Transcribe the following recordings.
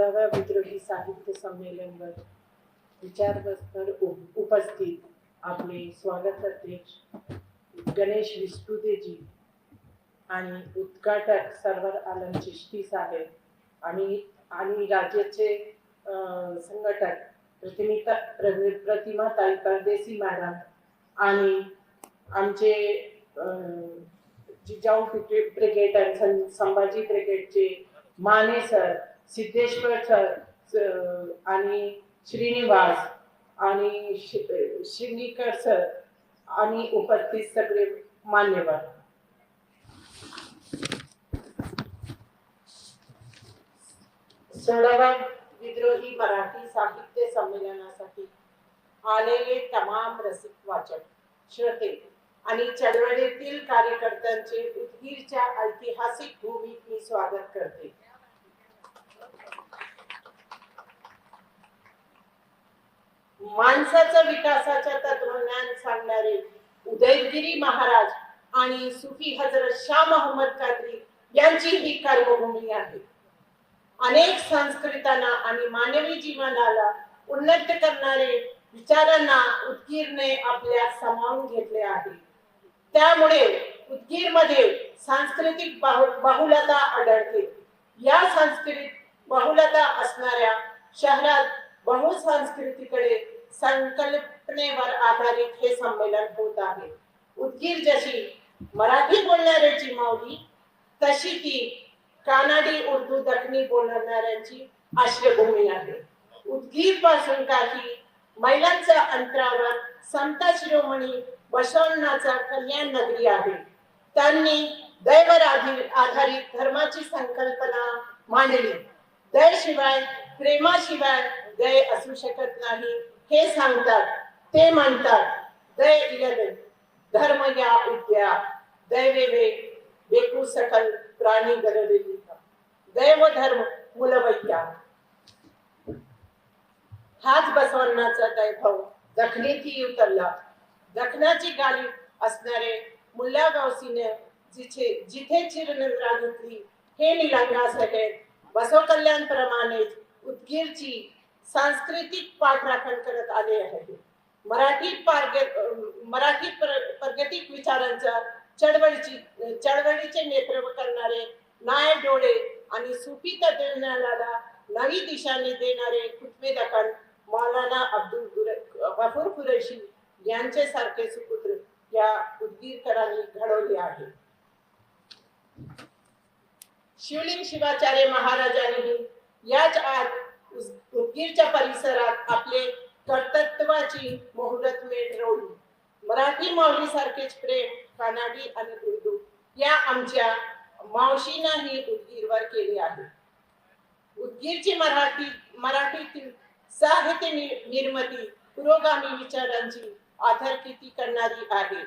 सोळाव्या विद्रोही साहित्य संमेलनवर विचारवस्तर उपस्थित आपले स्वागत अध्यक्ष गणेश विष्णुदेजी आणि उद्घाटक सरवर आलम चिश्ती साहेब आणि आणि राज्याचे संघटक प्रतिमिता प्रतिमा ताई परदेसी मॅडम आणि आमचे जिजाऊ क्रिकेट ब्रिगेड आणि सं- संभाजी ब्रिगेडचे माने सर सिद्धेश्वर सर आणि श्रीनिवास आणि श्रीनिकर सर आणि उपस्थित सगळे मान्यवर. सोळाव्या विद्रोही मराठी साहित्य संमेलनासाठी आलेले तमाम रसिक वाचक श्रोते आणि चळवळीतील कार्यकर्त्यांचे उदगीरच्या ऐतिहासिक भूमीत मी स्वागत करते. माणसाच्या विकासाच्या तत्वज्ञान सांगणारे उदयगिरी महाराज आणि सुफी हजरत शाह मोहम्मद कादरी यांची ही कर्मभूमी आहे. अनेक संस्कृतांना आणि मानवी जीवनाला उन्नत करणारे विचारांना उदगीरने आपल्या सामावून घेतले आहे. त्यामुळे उदगीरमध्ये सांस्कृतिक बाहु- बहुलता आढळते. या सांस्कृतिक बहुलता असणाऱ्या शहरात बहुसंस्कृतीकडे संकल्पनेवर आधारित हे संमेलन होत आहे. उदगीर जशी मराठी बोलणाऱ्याची माऊली तशी ती कानाडी उर्दू दखनी बोलणाऱ्यांची आश्रयभूमी आहे. उदगीरपासून काही महिलांच्या अंतरावर संत शिरोमणी बसवण्याचा कल्याण नगरी आहे. त्यांनी दैवर आधारित धर्माची संकल्पना मांडली. दैशिवाय प्रेमाशिवाय दय असू शकत नाही. हे सांगतात ते म्हणतात दय इलेवन धर्म या उद्या दैवेवे बेकू सकल प्राणी गरलेली दैव धर्म मुलवैया हाच बसवण्णाचा दैभव दखनीतही उतरला. दखनाची गाली असणारे मुल्ला गावसीने जिथे जिथे चिरनंद्रा घेतली हे निलंगा सगळे बसव कल्याण प्रमाणेच उदगीरची सांस्कृतिक पाठराखण करत आले आहे मराठी पारग मराठी प्रगतिक विचारांच्या चळवळीची चळवळीचे नेतृत्व करणारे नाय डोळे आणि सुफी तत्वज्ञानाला नवी दिशाने देणारे खुतबे दखन मौलाना अब्दुल गफूर कुरेशी यांचे सारखे सुपुत्र या उदगीरकरांनी घडवले आहे. शिवलिंग शिवाचार्य महाराजांनी याच आत उदगीरच्या परिसरात आपले कर्तृत्वाची मुहूर्त मेट मराठी माऊली सारखेच प्रेम कानाडी आणि उर्दू या आमच्या मावशींनाही उदगीरवर केले आहे. उदगीरची मराठी मराठीतील साहित्य निर्मिती पुरोगामी विचारांची आधार किती करणारी आहे?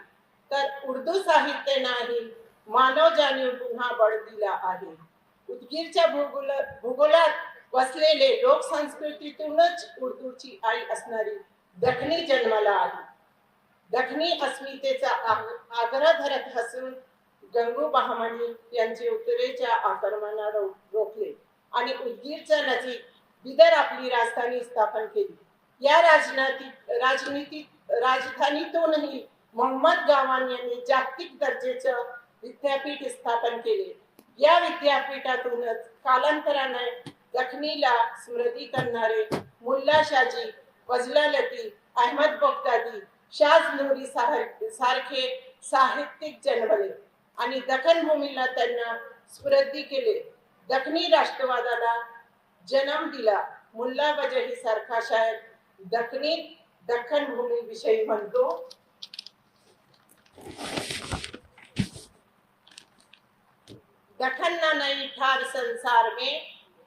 तर उर्दू साहित्य नाही मानव जाणीव पुन्हा बळ दिला आहे. उदगीरच्या भूगोल भूगोलात वसलेले लोकसंस्कृतीतूनच उर्दूची आई असणारी दखनी जन्माला आली. दखनी अस्मितेचा आग्रह धरत हसून गंगू बहामणी यांचे उत्तरेच्या आक्रमणा रोखले आणि उदगीरच्या नजीक बिदर आपली राजधानी स्थापन केली. या राजनातीत राजनीतीत राजधानीतूनही मोहम्मद गावान यांनी जागतिक दर्जेचं विद्यापीठ स्थापन केले. या विद्यापीठातूनच कालांतराने दखनीला स्मृती करणारे मुल्ला शाजी वजला लतीफ अहमद बगदादी शाज नूरी सारखे साहित्यिक जन्मले आणि दखन भूमीला त्यांना स्मृती केले. दखनी राष्ट्रवादाला जन्म दिला मुल्ला वजही सारखा शायर दखनी दखन भूमी विषयी म्हणतो. दखन ना नहीं ठार संसार में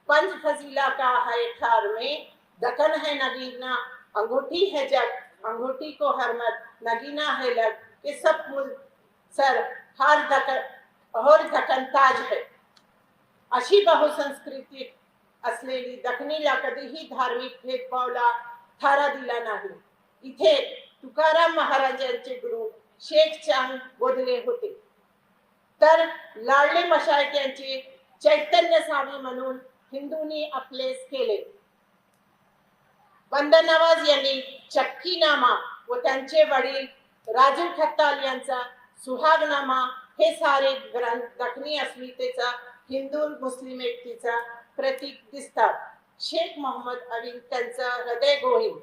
पंच फजीला का है ठार में। दखन है नगीना, अंगूठी है जग, अंगूठी को हरमत नगीना है लग ये सब सर, हार दखन, और दखन ताज है। अशी बहुसंस्कृती असलेली, दखनीला कधीही धार्मिक भेदभावला थारा दिला नाही। इथे तुकाराम महाराजांचे गुरु शेख चाँद बोधले होते। तर लाडले मशाळक यांचे चैतन्य स्वामी म्हणून हिंदूंनी आपलेच केले. वंदनावाज यांनी चक्कीनामा व त्यांचे वडील राजू खत्ताल यांचा सुहागनामा हे सारे ग्रंथ दखनी अस्मितेचा हिंदू मुस्लिम एकतेचा प्रतीक दिसतात. शेख मोहम्मद अविन त्यांचं हृदय गोहीन.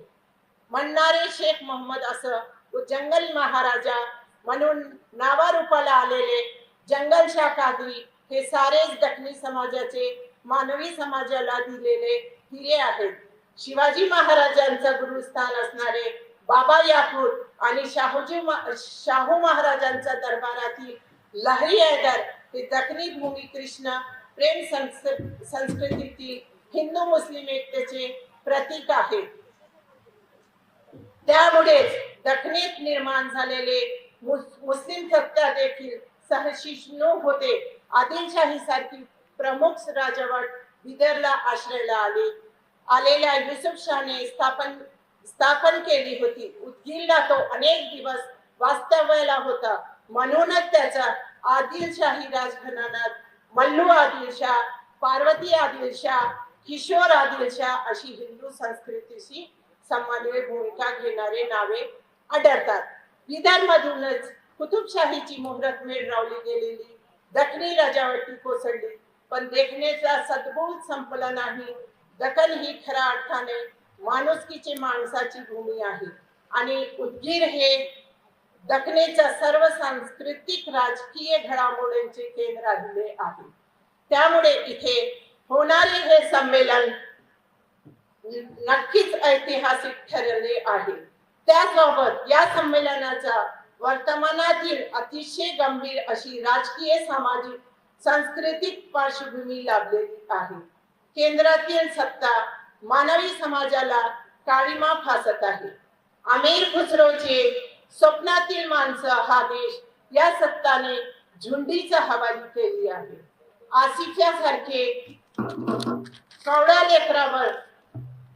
म्हणणारे शेख मोहम्मद असं व जंगल महाराजा म्हणून नावारूपाला आलेले जंगलशाह कादरी हे सारेच दखनी समाजाचे मानवी समाजाला दिलेले हिरे आहेत. शिवाजी महाराजांचं गुरुस्थान असणारे बाबा यापूर आणि शाहूजी शाहू महाराजांचा दरबारातील लहरी हैदर हे दखनी भूमी कृष्ण प्रेम संस्कृतीतील हिंदू मुस्लिम एकतेचे प्रतीक आहे त्यामुळेच दखनीत निर्माण झालेले मुस्लिम सत्ता देखील सहशिष्णू होते आदिलशाही सारखी प्रमुख राजवट बिदरला आश्रयला आली. आलेल्या युसुफ शहाने स्थापन स्थापन केली होती. उदगीरला तो अनेक दिवस वास्तव्याला होता. म्हणूनच त्याचा आदिलशाही राजघराण्यात मल्लू आदिलशाह पार्वती आदिलशाह किशोर आदिलशाह अशी हिंदू संस्कृतीशी समन्वय भूमिका घेणारे नावे आढळतात. विदर्भमधूनच कुतुबशाहीची मुहूर्त मेळ रावली गेलेली. दखनी राजावटी कोसळली. पण देखण्याचा सद्गुण संपला नाही. दखन ही खऱ्या अर्थाने माणुसकीची माणसाची भूमी आहे. आणि उदगीर हे दखनेच्या सर्व सांस्कृतिक राजकीय घडामोडींचे केंद्र राहिले आहे. त्यामुळे इथे होणारे हे संमेलन नक्कीच ऐतिहासिक ठरले आहे. त्यासोबत या संमेलनाचा वर्तमानातील अतिशय गंभीर अशी राजकीय सामाजिक सांस्कृतिक पार्श्वभूमी लाभलेली आहे. केंद्रातील सत्ता मानवी समाजाला काळीमा फासत आहे. आमीर खुसरोचे स्वप्नातील माणसं हा देश या सत्ताने झुंडीचा हवाली केली आहे. आसिफासारखे कवडा लेकरावर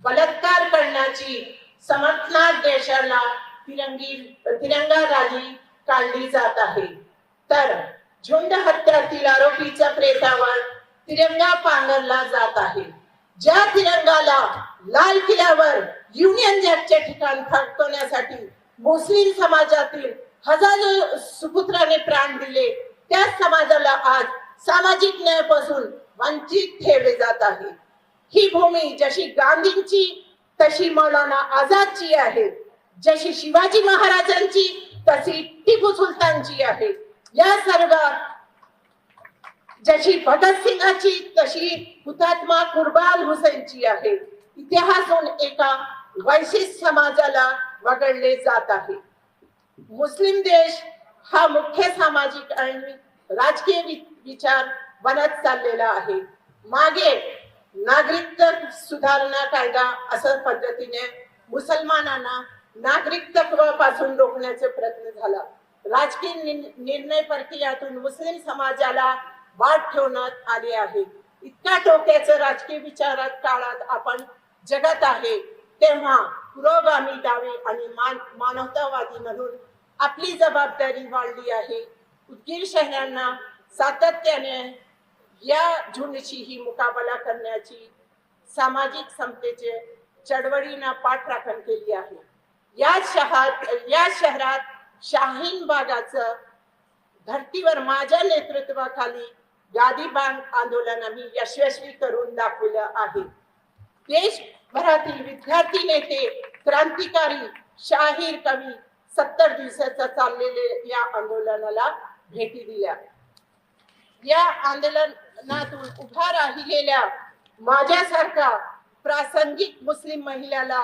बलात्कार करण्याची समर्थनात देशाला तिरंगी तिरंगा रॅली काढली जात आहे. तर झुंड हत्यातील आरोपीच्या प्रेतावर तिरंगा पांघरला जात आहे. ज्या तिरंगाला लाल किल्ल्यावर युनियन जॅकचे ठिकाण फडकवण्यासाठी मुस्लिम समाजातील हजारो सुपुत्राने प्राण दिले त्या समाजाला आज सामाजिक न्यायापासून वंचित ठेवले जात आहे. ही भूमी जशी गांधींची तशी मौलाना आझादची आहे. जशी शिवाजी महाराजांची तशी टिपू सुलतानची आहे. या सर्व जशी भगतसिंगाची तशी हुतात्मा कुर्बाल हुसेनची आहे. इतिहासून एका वैशिष्ट समाजाला वगळले जात आहे. मुस्लिम देश हा मुख्य सामाजिक आणि राजकीय वि- विचार बनत चाललेला आहे. मागे नागरिकत्व सुधारणा कायदा असं पद्धतीने मुसलमानांना नागरिकत्वापासून रोखण्याचा प्रयत्न झाला. राजकीय निर्णय प्रक्रियातून मुस्लिम समाजाला वाट ठेवण्यात आली आहे. इतक्या टोक्याचं राजकीय विचारात काळात आपण जगत आहे तेव्हा पुरोगामी डावे आणि मान मानवतावादी म्हणून आपली जबाबदारी वाढली आहे. उदगीर शहरांना सातत्याने या झुंडशीही मुकाबला करण्याची सामाजिक समतेचे चळवळींना पाठराखण केली आहे. या शहरात या शहरात शाहीन बागाचं धर्तीवर माझ्या नेतृत्वाखाली गादी बांध आंदोलन आम्ही यशस्वी करून दाखवलं आहे. देशभरातील विद्यार्थी नेते क्रांतिकारी शाहीर कवी सत्तर दिवसाचा चाललेले या आंदोलनाला भेटी दिल्या. या आंदोलनातून उभा राहिलेल्या माझ्यासारखा प्रासंगिक मुस्लिम महिलाला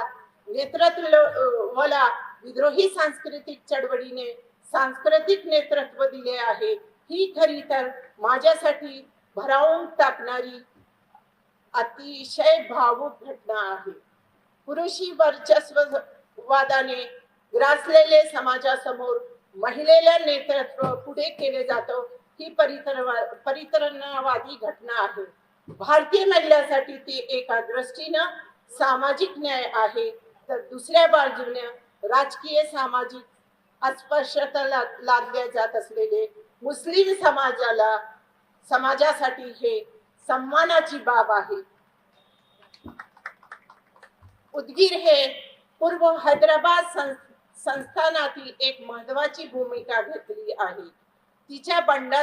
नेतृत्वाला विद्रोही सांस्कृतिक चळवळीने सांस्कृतिक नेतृत्व दिले आहे. ही खरी तर माझ्यासाठी भरावून टाकणारी अतिशय भावुक घटना आहे. पुरुषी वर्चस्व वादाने ग्रासलेले समाजासमोर महिलेला नेतृत्व पुढे केले जातं ही परितरवा परितरणावादी घटना आहे. भारतीय महिलांसाठी ती एका दृष्टीनं सामाजिक न्याय आहे. तर दुसऱ्या बाजूने राजकीय सामाजिक अस्पृश्यता लादल्या जात असलेले मुस्लिम समाजाला समाजासाठी हे सन्मानाची बाब आहे. उदगीर हे पूर्व हैदराबाद सं- संस्थानातील एक महत्वाची भूमिका घेतली आहे. तिच्या बंड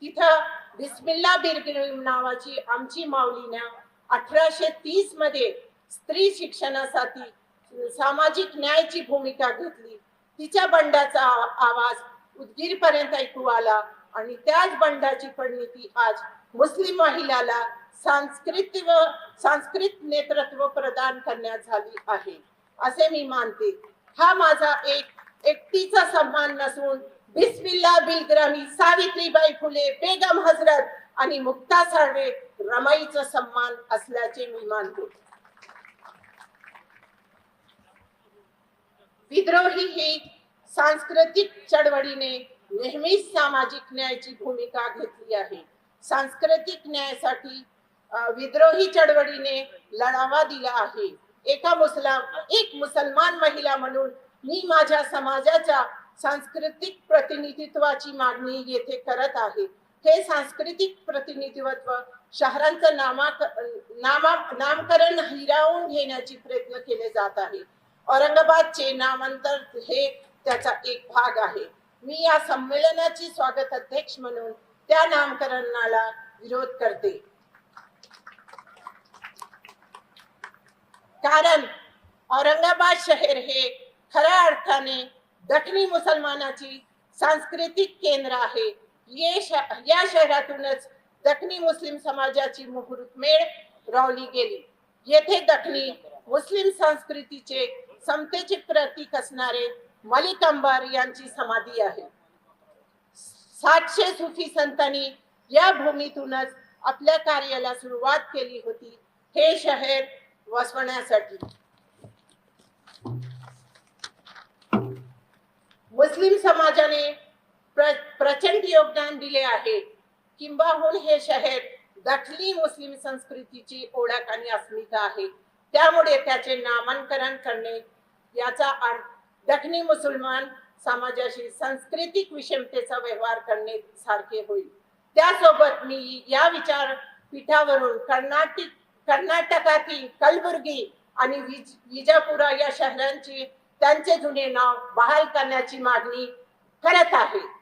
तिथं बिस्मिल्ला बिरगिरी नावाची आमची माऊलीनं अठराशे तीसमध्ये स्त्री शिक्षणासाठी सामाजिक न्यायाची भूमिका घेतली. तिच्या बंडाचा आवाज उदगीर पर्यंत ऐकू आला आणि त्याच बंडाची परिणिती आज मुस्लिम महिलाला सांस्कृतिक व नेतृत्व प्रदान करण्यात झाली आहे. असे मी मानते. हा माझा एक एकटीचा सन्मान नसून बिस्मिल्ला बिलग्रामी सावित्रीबाई फुले बेगम हजरत आणि मुक्ता साळवे रमाईचा सन्मान असल्याचे मी मानते. विद्रोही ही सांस्कृतिक चळवळीने नेहमीच सामाजिक न्यायाची भूमिका घेतली आहे. सांस्कृतिक न्यायासाठी विद्रोही चळवळीने लढावा दिला आहे. एका मुसलाम एक मुसलमान महिला म्हणून मी माझ्या समाजाच्या सांस्कृतिक प्रतिनिधित्वाची मागणी येथे करत आहे. हे सांस्कृतिक प्रतिनिधित्व शहरांचं नामाक नामा नामकरण हिरावून घेण्याची प्रयत्न केले जात आहे. औरंगाबादचे नामांतर हे त्याचा एक भाग आहे. मी या संमेलनाची स्वागत अध्यक्ष म्हणून त्या नामकरणाला विरोध करते. कारण औरंगाबाद शहर हे खऱ्या अर्थाने दखनी मुसलमानाची सांस्कृतिक केंद्र आहे. ये श- या शहरातूनच दखनी मुस्लिम समाजाची मुहूर्तमेळ रावली गेली. येथे दखनी मुस्लिम संस्कृतीचे समतेचे प्रतीक असणारे मलिक अंबार यांची समाधी आहे. सातशे सुफी संतांनी या भूमीतूनच आपल्या कार्याला सुरुवात केली होती. हे शहर वसवण्यासाठी. मुस्लिम समाजाने प्र, प्रचंड योगदान दिले आहे. किंबाहून हे शहर दखली मुस्लिम संस्कृतीची ओळख आणि अस्मिता आहे. त्यामुळे त्याचे नामांकरण करणे याचा अर्थ दखनी मुसलमान समाजाशी सांस्कृतिक विषमतेचा व्यवहार करणे सारखे होईल. त्यासोबत मी या विचार पीठावरून कर्नाटक कर्नाटकातील कलबुर्गी आणि विज- विजापुरा या शहरांची त्यांचे जुने नाव बहाल करण्याची मागणी करत आहे.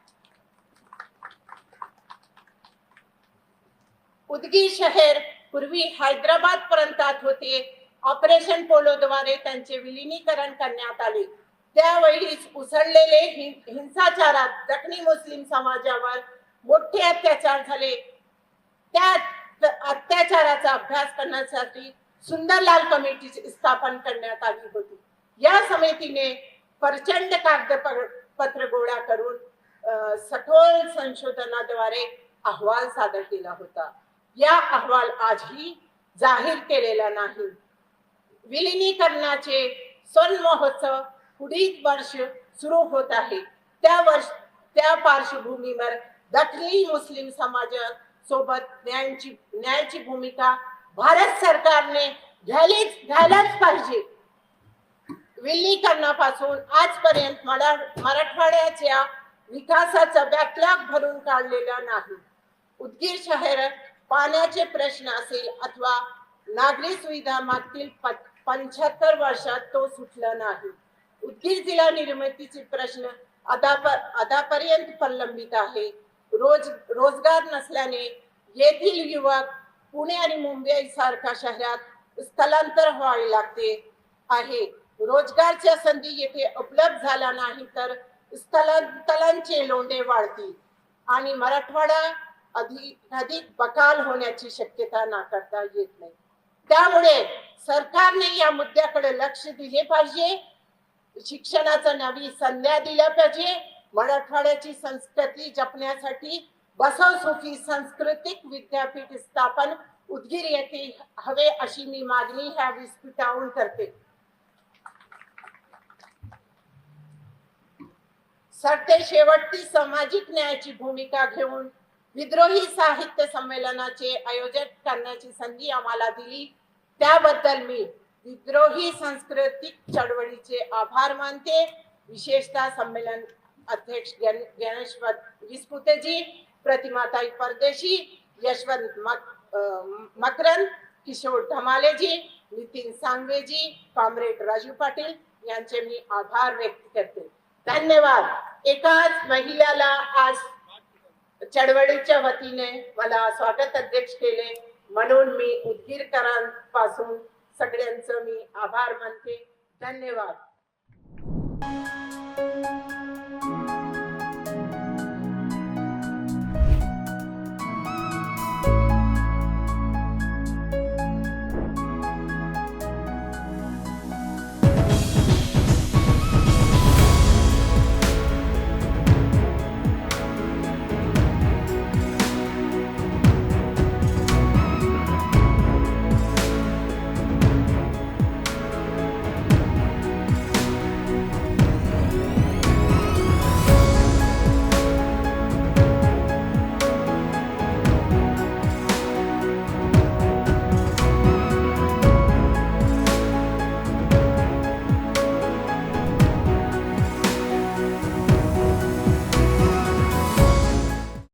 उदगी शहर पूर्वी हैदराबाद प्रांतात होते. ऑपरेशन पोलोद्वारे त्यांचे विलिनीकरण करण्यात आले. त्यावेळीच उसळलेले हिंसाचारात दक्षिणी मुस्लिम समाजावर मोठे अत्याचार झाले. त्या अत्याचाराचा अभ्यास करण्यासाठी सुंदरलाल कमिटी स्थापन करण्यात आली होती. या समितीने प्रचंड कागदपत्र गोळा करून सखोल संशोधनाद्वारे अहवाल सादर केला होता. या अहवाल आजही जाहीर केलेला नाही. विलिनीकरणाचे सन महोत्सव पुढील वर्ष सुरू होत आहे. त्या वर्ष त्या पार्श्वभूमीवर दखली मुस्लिम समाज सोबत न्यायाची न्यायाची भूमिका भारत सरकारने घ्यायलीच घ्यायलाच पाहिजे. विलीकरणापासून आजपर्यंत मरा मराठवाड्याच्या विकासाचा बॅकलॉग भरून काढलेला नाही. उदगीर शहर पाण्याचे प्रश्न असेल अथवा नागरी सुविधा मागतील पंच्याहत्तर वर्षात तो सुटला नाही. उदगीर जिल्हा निर्मितीचे प्रश्न आतापर्यंत प्रलंबित आहे. रोज रोजगार नसल्याने येथील युवक पुणे आणि मुंबई सारख्या शहरात स्थलांतर व्हावे लागते आहे. रोजगारच्या संधी येथे उपलब्ध झाल्या नाही तर स्थलांतरांचे लोंढे वाढतील आणि मराठवाडा अधिक अधिक बकाल होण्याची शक्यता नाकारता येत नाही. त्यामुळे सरकारने या मुद्द्याकडे लक्ष दिले पाहिजे. शिक्षणाचा नवी संध्या दिल्या पाहिजे. मराठवाड्याची संस्कृती जपण्यासाठी बसव सुफी सांस्कृतिक विद्यापीठ स्थापन उदगीर येथे हवे अशी मी मागणी ह्या विस्फिटावून करते. सरते शेवटची सामाजिक न्यायाची भूमिका घेऊन विद्रोही साहित्य संमेलनाचे आयोजन करण्याची संधी आम्हाला दिली. त्याबद्दल मी विद्रोही सांस्कृतिक चळवळीचे आभार मानते. विशेषतः संमेलन अध्यक्ष गणेश विस्पुतेजी प्रतिमाताई परदेशी यशवंत मक, मकरंद किशोर धमालेजी नितीन सांगवेजी कॉम्रेड राजू पाटील यांचे मी आभार व्यक्त करते. धन्यवाद. एकाच महिलाला आज चळवळीच्या वतीने मला स्वागत अध्यक्ष केले. म्हणून मी उदगीरकरांपासून सगळ्यांचं मी आभार मानते. धन्यवाद.